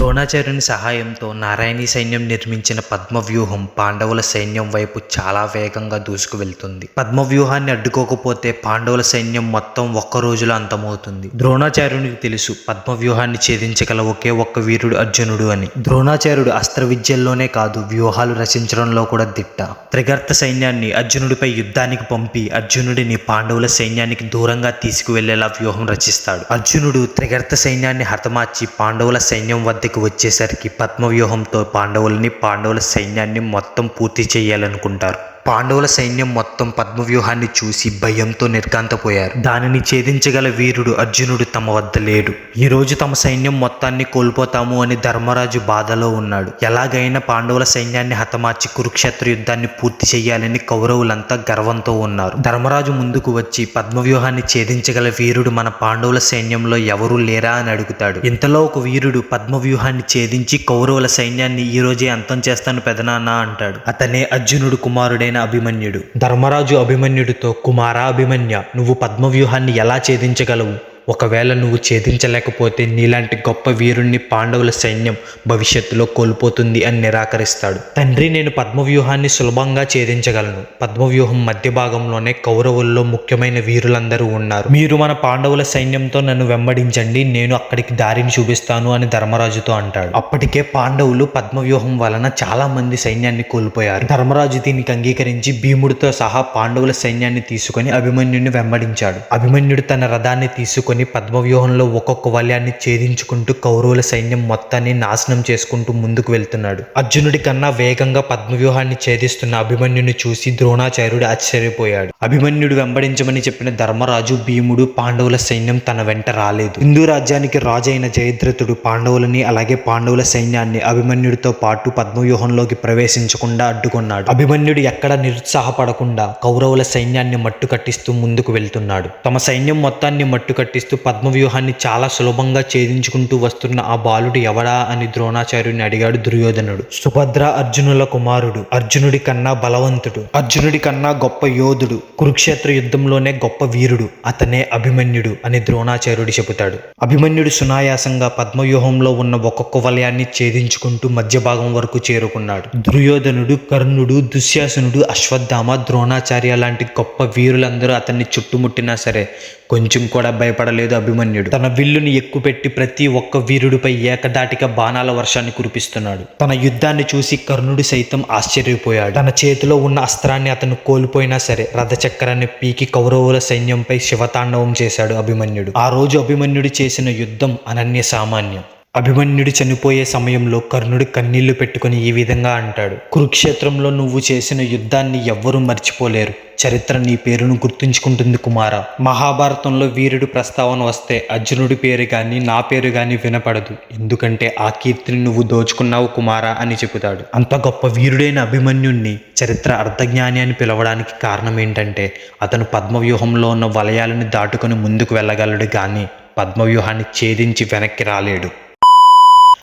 ద్రోణాచార్యుని సహాయంతో నారాయణి సైన్యం నిర్మించిన పద్మవ్యూహం పాండవుల సైన్యం వైపు చాలా వేగంగా దూసుకు వెళ్తుంది పద్మవ్యూహాన్ని అడ్డుకోకపోతే పాండవుల సైన్యం మొత్తం ఒక్క రోజులో అంతమవుతుంది. ద్రోణాచార్యునికి తెలుసు పద్మవ్యూహాన్ని ఛేదించగల ఒకే ఒక్క వీరుడు అర్జునుడు అని. ద్రోణాచార్యుడు అస్త్ర విద్యల్లోనే కాదు వ్యూహాలు రచించడంలో కూడా దిట్ట. త్రిగర్త సైన్యాన్ని అర్జునుడిపై యుద్ధానికి పంపి అర్జునుడిని పాండవుల సైన్యానికి దూరంగా తీసుకువెళ్ళేలా వ్యూహం రచిస్తాడు. అర్జునుడు త్రిగర్త సైన్యాన్ని హతమార్చి పాండవుల సైన్యం వద్ద వద్దకు వచ్చేసరికి పద్మవ్యూహంతో పాండవుల్ని పాండవుల సైన్యాన్ని మొత్తం పూర్తి చేయాలనుకుంటారు. పాండవుల సైన్యం మొత్తం పద్మవ్యూహాన్ని చూసి భయంతో నిర్గాంతపోయారు దానిని ఛేదించగల వీరుడు అర్జునుడు తమ వద్ద లేడు. ఈ రోజు తమ సైన్యం మొత్తాన్ని కోల్పోతాము అని ధర్మరాజు బాధలో ఉన్నాడు. ఎలాగైనా పాండవుల సైన్యాన్ని హతమార్చి కురుక్షేత్ర యుద్ధాన్ని పూర్తి చేయాలని కౌరవులంతా గర్వంతో ఉన్నారు. ధర్మరాజు ముందుకు వచ్చి పద్మవ్యూహాన్ని ఛేదించగల వీరుడు మన పాండవుల సైన్యంలో ఎవరూ లేరా అని అడుగుతాడు. ఇంతలో ఒక వీరుడు పద్మవ్యూహాన్ని ఛేదించి కౌరవుల సైన్యాన్ని ఈ రోజే అంతం చేస్తాను పెదనాన్న అంటాడు. అతనే అర్జునుడు కుమారుడైన అభిమన్యుడు ధర్మరాజు అభిమన్యుడితో కుమారా అభిమన్య నువ్వు పద్మవ్యూహాన్ని ఎలా ఛేదించగలవు? ఒకవేళ నువ్వు ఛేదించలేకపోతే నీలాంటి గొప్ప వీరుణ్ణి పాండవుల సైన్యం భవిష్యత్తులో కోల్పోతుంది అని నిరాకరిస్తాడు. తండ్రి నేను పద్మవ్యూహాన్ని సులభంగా ఛేదించగలను. పద్మవ్యూహం మధ్య భాగంలోనే కౌరవుల్లో ముఖ్యమైన వీరులందరూ ఉన్నారు. మీరు మన పాండవుల సైన్యంతో నన్ను వెంబడించండి నేను అక్కడికి దారిని చూపిస్తాను అని ధర్మరాజుతో అంటాడు. అప్పటికే పాండవులు పద్మవ్యూహం వలన చాలా మంది సైన్యాన్ని కోల్పోయారు. ధర్మరాజు దీనికి అంగీకరించి భీముడితో సహా పాండవుల సైన్యాన్ని తీసుకొని అభిమన్యుడిని వెంబడించాడు. అభిమన్యుడు తన రథాన్ని తీసుకొని పద్మవ్యూహంలో ఒక్కొక్క వలయాన్ని ఛేదించుకుంటూ కౌరవుల సైన్యం మొత్తాన్ని నాశనం చేసుకుంటూ ముందుకు వెళ్తున్నాడు. అర్జునుడి కన్నా వేగంగా పద్మవ్యూహాన్ని ఛేదిస్తున్న అభిమన్యుని చూసి ద్రోణాచార్యుడు ఆశ్చర్యపోయాడు. అభిమన్యుడు వెంబడించమని చెప్పిన ధర్మరాజు భీముడు పాండవుల సైన్యం తన వెంట రాలేదు. హిందూ రాజ్యానికి రాజైన జయద్రథుడు పాండవులని అలాగే పాండవుల సైన్యాన్ని అభిమన్యుడితో పాటు పద్మవ్యూహంలోకి ప్రవేశించకుండా అడ్డుకున్నాడు. అభిమన్యుడు ఎక్కడ నిరుత్సాహపడకుండా కౌరవుల సైన్యాన్ని మట్టు కట్టిస్తూ ముందుకు వెళ్తున్నాడు. తమ సైన్యం మొత్తాన్ని మట్టు కట్టిస్తూ పద్మవ్యూహాన్ని చాలా సులభంగా ఛేదించుకుంటూ వస్తున్న ఆ బాలుడు ఎవడా అని ద్రోణాచార్యుని అడిగాడు దుర్యోధనుడు. సుభద్ర అర్జునుల కుమారుడు అర్జునుడి కన్నా బలవంతుడు. అర్జునుడి కన్నా గొప్ప యోధుడు. కురుక్షేత్ర యుద్ధంలోనే గొప్ప వీరుడు అతనే అభిమన్యుడు అని ద్రోణాచార్యుడు చెబుతాడు. అభిమన్యుడు సునాయాసంగా పద్మవ్యూహంలో ఉన్న ఒక్కొక్క వలయాన్ని ఛేదించుకుంటూ మధ్య భాగం వరకు చేరుకున్నాడు. దుర్యోధనుడు కర్ణుడు దుశ్శాసనుడు అశ్వత్థామ ద్రోణాచార్య లాంటి గొప్ప వీరులందరూ అతన్ని చుట్టుముట్టినా సరే కొంచెం కూడా భయపడలేదు అభిమన్యుడు. తన విల్లుని ఎక్కుపెట్టి ప్రతి ఒక్క వీరుడిపై ఏకదాటిగా బాణాల వర్షాన్ని కురిపిస్తున్నాడు. తన యుద్ధాన్ని చూసి కర్ణుడు సైతం ఆశ్చర్యపోయాడు. తన చేతిలో ఉన్న అస్త్రాన్ని అతను కోల్పోయినా సరే రథచక్రాన్ని పీకి కౌరవుల సైన్యంపై శివతాండవం చేశాడు అభిమన్యుడు. ఆ రోజు అభిమన్యుడు చేసిన యుద్ధం అనన్య సామాన్యం. అభిమన్యుడు చనిపోయే సమయంలో కర్ణుడు కన్నీళ్ళు పెట్టుకుని ఈ విధంగా అంటాడు. కురుక్షేత్రంలో నువ్వు చేసిన యుద్ధాన్ని ఎవ్వరూ మర్చిపోలేరు. చరిత్ర నీ పేరును గుర్తుంచుకుంటుంది కుమార. మహాభారతంలో వీరుడు ప్రస్తావన వస్తే అర్జునుడి పేరు కానీ నా పేరు కానీ వినపడదు. ఎందుకంటే ఆ కీర్తిని నువ్వు దోచుకున్నావు కుమార అని చెబుతాడు. అంత గొప్ప వీరుడైన అభిమన్యుణ్ణి చరిత్ర అర్ధజ్ఞాని అని పిలవడానికి కారణం ఏంటంటే అతను పద్మవ్యూహంలో ఉన్న వలయాలను దాటుకుని ముందుకు వెళ్ళగలడు కానీ పద్మవ్యూహాన్ని ఛేదించి వెనక్కి రాలేడు.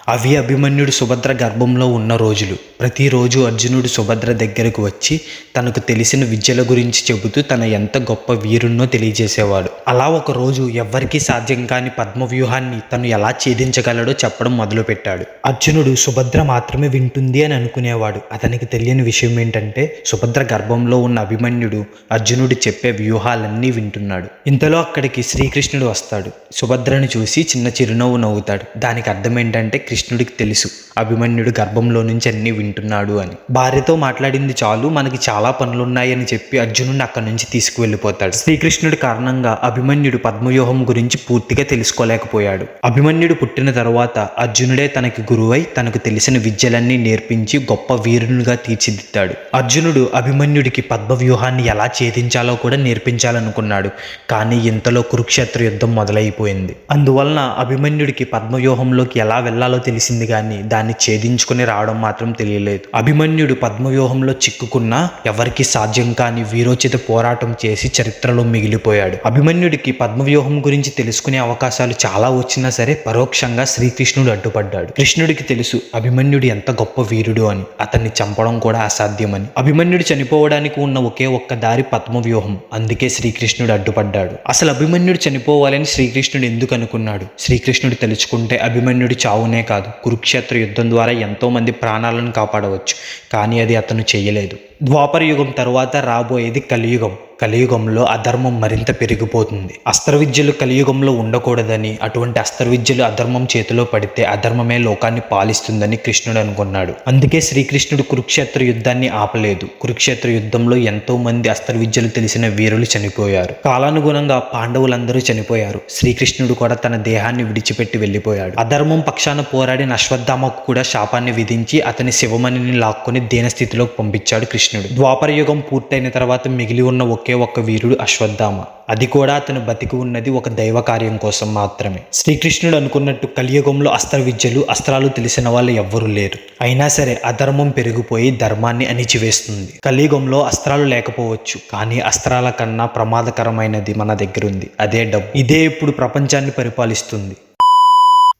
అవి అభిమన్యుడు సుభద్ర గర్భంలో ఉన్న రోజులు. ప్రతిరోజు అర్జునుడు సుభద్ర దగ్గరకు వచ్చి తనకు తెలిసిన విద్యల గురించి చెబుతూ తన ఎంత గొప్ప వీరున్నో తెలియజేసేవాడు. అలా ఒక రోజు ఎవ్వరికీ సాధ్యం కాని పద్మవ్యూహాన్ని తను ఎలా ఛేదించగలడో చెప్పడం మొదలుపెట్టాడు. అర్జునుడు సుభద్ర మాత్రమే వింటుంది అని అనుకునేవాడు. అతనికి తెలియని విషయం ఏంటంటే సుభద్ర గర్భంలో ఉన్న అభిమన్యుడు అర్జునుడు చెప్పే వ్యూహాలన్నీ వింటున్నాడు. ఇంతలో అక్కడికి శ్రీకృష్ణుడు వస్తాడు. సుభద్రను చూసి చిన్న చిరునవ్వు నవ్వుతాడు. దానికి అర్థం ఏంటంటే కృష్ణుడికి తెలుసు. అభిమన్యుడు గర్భంలో నుంచి అన్ని వింటున్నాడు అని. భార్యతో మాట్లాడింది చాలు మనకి చాలా పనులున్నాయని చెప్పి అర్జునుడిని అక్కడి నుంచి తీసుకువెళ్ళిపోతాడు. శ్రీకృష్ణుడి కారణంగా అభిమన్యుడు పద్మవ్యూహం గురించి పూర్తిగా తెలుసుకోలేకపోయాడు. అభిమన్యుడు పుట్టిన తర్వాత అర్జునుడే తనకి గురువై తనకు తెలిసిన విద్యలన్నీ నేర్పించి గొప్ప వీరునిగా తీర్చిదిద్దాడు. అర్జునుడు అభిమన్యుడికి పద్మవ్యూహాన్ని ఎలా ఛేదించాలో కూడా నేర్పించాలనుకున్నాడు. కానీ ఇంతలో కురుక్షేత్ర యుద్ధం మొదలైపోయింది. అందువలన అభిమన్యుడికి పద్మవ్యూహంలోకి ఎలా వెళ్ళాలో తెలిసింది కానీ దాన్ని ఛేదించుకుని రావడం మాత్రం తెలియలేదు. అభిమన్యుడు పద్మవ్యూహంలో చిక్కుకున్నా ఎవరికి సాధ్యం కాని వీరోచిత పోరాటం చేసి చరిత్రలో మిగిలిపోయాడు. అభిమన్యుడికి పద్మవ్యూహం గురించి తెలుసుకునే అవకాశాలు చాలా వచ్చినా సరే పరోక్షంగా శ్రీకృష్ణుడు అడ్డుపడ్డాడు. కృష్ణుడికి తెలుసు అభిమన్యుడు ఎంత గొప్ప వీరుడు అని. అతన్ని చంపడం కూడా అసాధ్యమని. అభిమన్యుడు చనిపోవడానికి ఉన్న ఒకే ఒక్క దారి పద్మవ్యూహం. అందుకే శ్రీకృష్ణుడు అడ్డుపడ్డాడు. అసలు అభిమన్యుడు చనిపోవాలని శ్రీకృష్ణుడు ఎందుకు అనుకున్నాడు? శ్రీకృష్ణుడు తెలుసుకుంటే అభిమన్యుడి చావునే కాదు. కాదు. కురుక్షేత్ర యుద్ధం ద్వారా ఎంతో మంది ప్రాణాలను కాపాడవచ్చు. కానీ అది అతను చేయలేదు. ద్వాపరయుగం తరువాత రాబోయేది కలియుగం. కలియుగంలో అధర్మం మరింత పెరిగిపోతుంది. అస్త్రవిద్యలు కలియుగంలో ఉండకూడదని అటువంటి అస్త్రవిద్యలు అధర్మం చేతిలో పడితే అధర్మమే లోకాన్ని పాలిస్తుందని కృష్ణుడు అనుకున్నాడు. అందుకే శ్రీకృష్ణుడు కురుక్షేత్ర యుద్ధాన్ని ఆపలేదు. కురుక్షేత్ర యుద్ధంలో ఎంతో మంది అస్త్రవిద్యలు తెలిసిన వీరులు చనిపోయారు. కాలానుగుణంగా పాండవులందరూ చనిపోయారు. శ్రీకృష్ణుడు కూడా తన దేహాన్ని విడిచిపెట్టి వెళ్ళిపోయాడు. అధర్మం పక్షాన పోరాడిన అశ్వత్థామకు కూడా శాపాన్ని విధించి అతని శివమణిని లాక్కొని దీనస్థితిలోకి పంపించాడు కృష్ణుడు. ద్వాపర యుగం పూర్తయిన తర్వాత మిగిలి ఉన్న ఒకే ఒక్క వీరుడు అశ్వత్థామ. అది కూడా అతను బతికి ఉన్నది ఒక దైవ కార్యం కోసం మాత్రమే. శ్రీకృష్ణుడు అనుకున్నట్టు కలియుగంలో అస్త్ర విద్యలు అస్త్రాలు తెలిసిన వాళ్ళు ఎవ్వరూ లేరు. అయినా సరే అధర్మం పెరిగిపోయి ధర్మాన్ని అణిచివేస్తుంది. కలియుగంలో అస్త్రాలు లేకపోవచ్చు కానీ అస్త్రాల కన్నా ప్రమాదకరమైనది మన దగ్గర ఉంది అదే డబ్బు. ఇదే ఇప్పుడు ప్రపంచాన్ని పరిపాలిస్తుంది.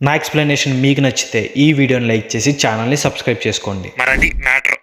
నా ఎక్స్ప్లెనేషన్ మీకు నచ్చితే ఈ వీడియోని లైక్ చేసి ఛానల్ని సబ్స్క్రైబ్ చేసుకోండి. మరి అది మ్యాటర్.